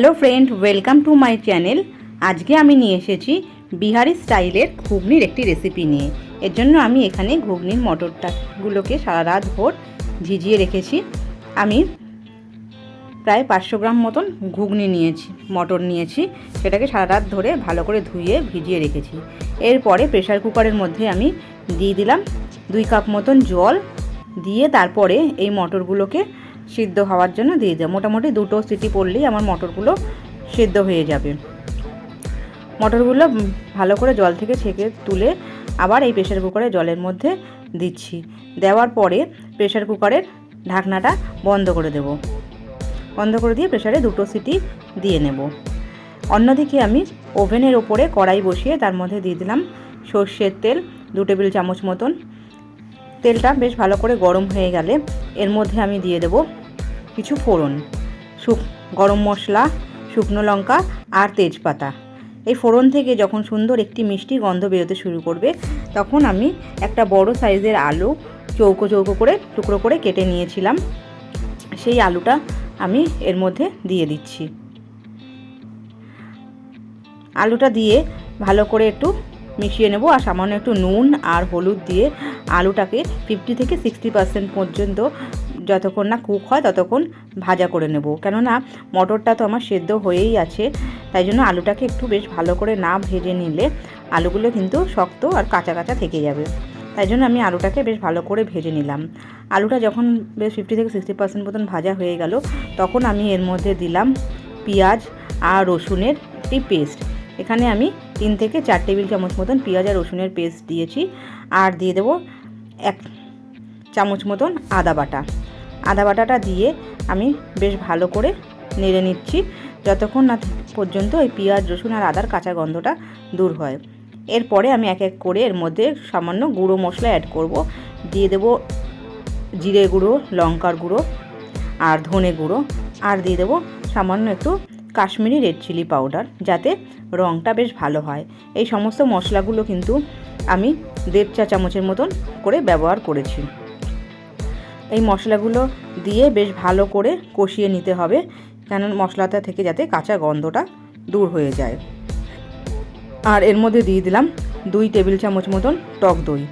Hello friend, welcome to my channel. আজকে আমি নিয়ে এসেছি বিহারি স্টাইলের ঘুগনির একটি রেসিপি নিয়ে। এর জন্য আমি এখানে ঘুগনির মটরটাগুলোকে সারা রাত ভোর ভিজিয়ে রেখেছি। আমি প্রায় পাঁচশো গ্রাম মতন ঘুগনি নিয়েছি, মটর নিয়েছি। সেটাকে সারা রাত ধরে ভালো করে ধুয়ে ভিজিয়ে রেখেছি। এরপরে প্রেশার কুকারের মধ্যে আমি দিয়ে দিলাম দুই কাপ মতন জল। দিয়ে তারপরে এই মটরগুলোকে সিদ্ধ হওয়ার জন্য দিয়ে দেবো মোটামুটি দুটো সিটি পড়লেই আমার মটরগুলো সিদ্ধ হয়ে যাবে। মটরগুলো ভালো করে জল থেকে ছেঁকে তুলে আবার এই প্রেশার কুকারে জলের মধ্যে দিচ্ছি। দেওয়ার পরে প্রেশার কুকারের ঢাকনাটা বন্ধ করে দেব। বন্ধ করে দিয়ে প্রেশারে দুটো সিটি দিয়ে নেব। অন্যদিকে আমি ওভেনের ওপরে কড়াই বসিয়ে তার মধ্যে দিয়ে দিলাম সর্ষের তেল, দু টেবিল চামচ মতন। তেলটা বেশ ভালো করে গরম হয়ে গেলে এর মধ্যে আমি দিয়ে দেব কিছু ফোড়ন, শুক, গরম মশলা, শুকনো লঙ্কা আর তেজপাতা। এই ফোড়ন থেকে যখন সুন্দর একটি মিষ্টি গন্ধ বেরোতে শুরু করবে, তখন আমি একটা বড় সাইজের আলু চৌকো চৌকো করে, টুকরো করে কেটে নিয়েছিলাম। সেই আলুটা আমি এর মধ্যে দিয়ে দিচ্ছি। আলুটা দিয়ে ভালো করে একটু মিশিয়ে নেব আর সামান্য একটু নুন আর হলুদ দিয়ে আলুটাকে ফিফটি থেকে সিক্সটি পার্সেন্ট পর্যন্ত যতক্ষণ না কুক হয় ততক্ষণ ভাজা করে নেব। কেননা মটরটা তো আমার সেদ্ধ হয়েই আছে, তাই জন্য আলুটাকে একটু বেশ ভালো করে না ভেজে নিলে আলুগুলো কিন্তু শক্ত আর কাঁচা কাঁচা থেকে যাবে। তাই জন্য আমি আলুটাকে বেশ ভালো করে ভেজে নিলাম। আলুটা যখন বেশ ফিফটি থেকে সিক্সটি পার্সেন্ট মতন ভাজা হয়ে গেল, তখন আমি এর মধ্যে দিলাম পেঁয়াজ আর রসুনের একটি পেস্ট এখানে আমি তিন থেকে চার টেবিল চামচ মতন পেঁয়াজ আর রসুনের পেস্ট দিয়েছি। আর দিয়ে দেবো এক চামচ মতন আদা বাটা। আদা বাটাটা দিয়ে আমি বেশ ভালো করে নেড়ে নিচ্ছি যতক্ষণ না পর্যন্ত ওই পেঁয়াজ, রসুন আর আদার কাঁচা গন্ধটা দূর হয়। এরপরে আমি এক এক করে এর মধ্যে সামান্য গুঁড়ো মশলা অ্যাড করব। দিয়ে দেবো জিরে গুঁড়ো, লঙ্কার গুঁড়ো আর ধনে গুঁড়ো। আর দিয়ে দেবো সামান্য একটু কাশ্মীরি রেড চিলি পাউডার যাতে রঙটা বেশ ভালো হয়। এই সমস্ত মশলাগুলো কিন্তু আমি দেড় চা চামচের মতন করে ব্যবহার করেছি। এই মশলাগুলো দিয়ে বেশ ভালো করে কষিয়ে নিতে হবে, কেন মশলাটা থেকে যাতে কাঁচা গন্ধটা দূর হয়ে যায়। আর এর মধ্যে দিয়ে দিলাম দুই টেবিল চামচ মতন টক দই।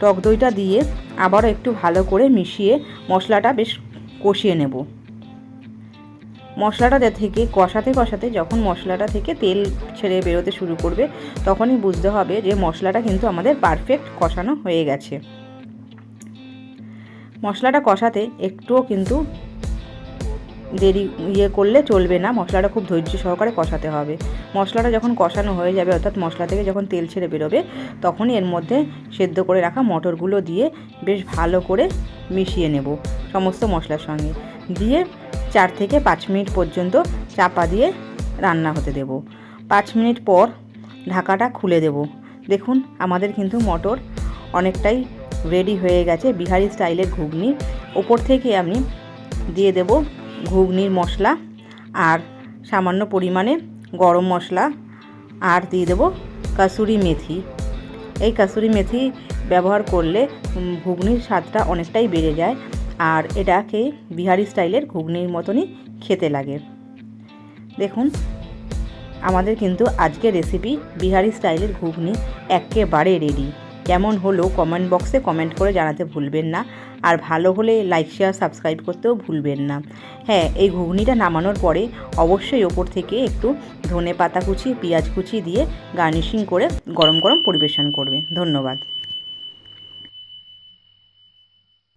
টক দইটা দিয়ে আবারও একটু ভালো করে মিশিয়ে মশলাটা বেশ কষিয়ে নেব। মশলাটা থেকে কষাতে কষাতে যখন মশলাটা থেকে তেল ছেড়ে বেরোতে শুরু করবে, তখনই বুঝতে হবে যে মশলাটা কিন্তু আমাদের পারফেক্ট কষানো হয়ে গেছে। মশলাটা কষাতে একটুও কিন্তু দেরি ইয়ে করলে চলবে না। মশলাটা খুব ধৈর্য সহকারে কষাতে হবে। মশলাটা যখন কষানো হয়ে যাবে, অর্থাৎ মশলা থেকে যখন তেল ছেড়ে বেরোবে, তখনই এর মধ্যে সেদ্ধ করে রাখা মটরগুলো দিয়ে বেশ ভালো করে মিশিয়ে নেব সমস্ত মশলার সঙ্গে। দিয়ে চার থেকে পাঁচ মিনিট পর্যন্ত চাপা দিয়ে রান্না হতে দেব। পাঁচ মিনিট পর ঢাকাটা খুলে দেব। দেখুন, আমাদের কিন্তু মটর অনেকটাই রেডি হয়ে গেছে বিহারি স্টাইলের ঘুগনি। ওপর থেকে আমি দিয়ে দেব ঘুগনির মশলা আর সামান্য পরিমাণে গরম মশলা আর দিয়ে দেব কাসুরি মেথি। এই কাসুরি মেথি ব্যবহার করলে ঘুগনির স্বাদটা অনেকটাই বেড়ে যায় আর এটাকে বিহারি স্টাইলের ঘুগনির মতনই খেতে লাগে। দেখুন, আমাদের কিন্তু আজকের রেসিপি বিহারি স্টাইলের ঘুগনি একেবারে রেডি কেমন হলো কমেন্ট বক্সে কমেন্ট করে জানাতে ভুলবেন না। আর ভালো হলে লাইক শেয়ার সাবস্ক্রাইব করতেও ভুলবেন না। হ্যাঁ এই ঘুগনিটা নামানোর পরে অবশ্যই ওপর থেকে একটু ধনে পাতা কুচি, পেঁয়াজ কুচি দিয়ে গার্নিশিং করে গরম গরম পরিবেশন করবে ধন্যবাদ।